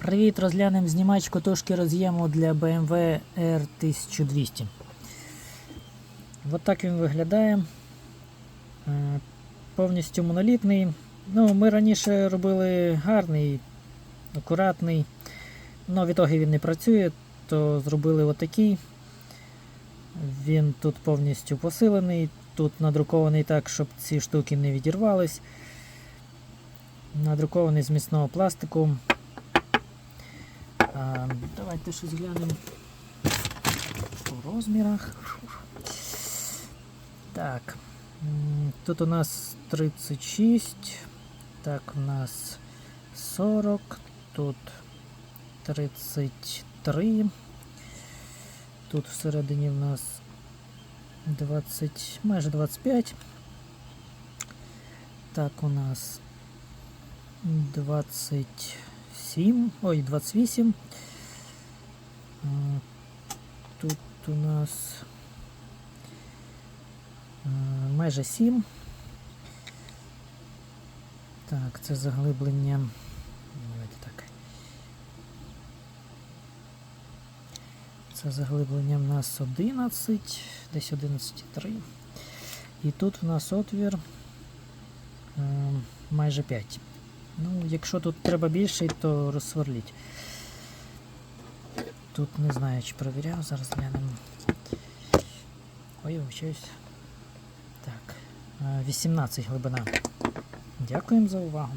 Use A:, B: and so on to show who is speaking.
A: Привіт, розглянемо знімачку тушки роз'єму для BMW R1200. От так він виглядає. Е, Повністю монолітний. Ну, ми раніше робили гарний, акуратний, але в ітогі він не працює, то зробили отакий. Він тут повністю посилений, тут надрукований так, щоб ці штуки не відірвались. Надрукований з міцного пластику. А, давайте щось глянемо по розмірах. Так. Тут у нас 36. Так, у нас 40. Тут 33. Тут в нас 20, майже 25. Так, у нас 27, ой, 28. А, Тут у нас майже 7. Так, це заглиблення. Давайте так. Це заглиблення в нас 11, десь 11,3. І тут в нас отвір е, майже 5. Ну, якщо тут треба більший, то розсверліть. Тут не знаю, чи провіряв, зараз глянемо. Ой, вчусь. Так. е, 18 глибина. Дякуємо за увагу.